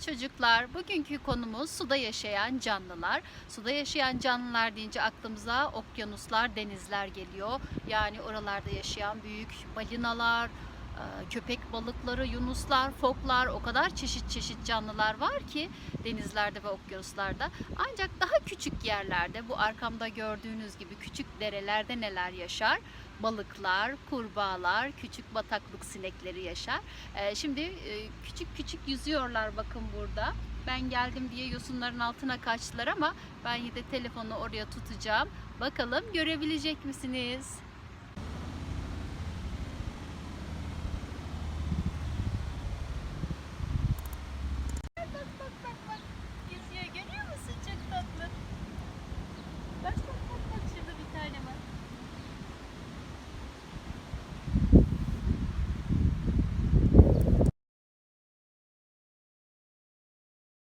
çocuklar. Bugünkü konumuz suda yaşayan canlılar. Suda yaşayan canlılar deyince aklımıza okyanuslar, denizler geliyor. Yani oralarda yaşayan büyük balinalar, e, köpek balıkları, yunuslar, foklar o kadar çeşit çeşit canlılar var ki denizlerde ve okyanuslarda. Ancak daha küçük yerlerde bu arkamda gördüğünüz gibi küçük derelerde neler yaşar? Balıklar, kurbağalar, küçük bataklık sinekleri yaşar. Ee, şimdi e, küçük küçük yüzüyorlar bakın burada. Ben geldim diye yosunların altına kaçtılar ama ben yine telefonu oraya tutacağım. Bakalım görebilecek misiniz?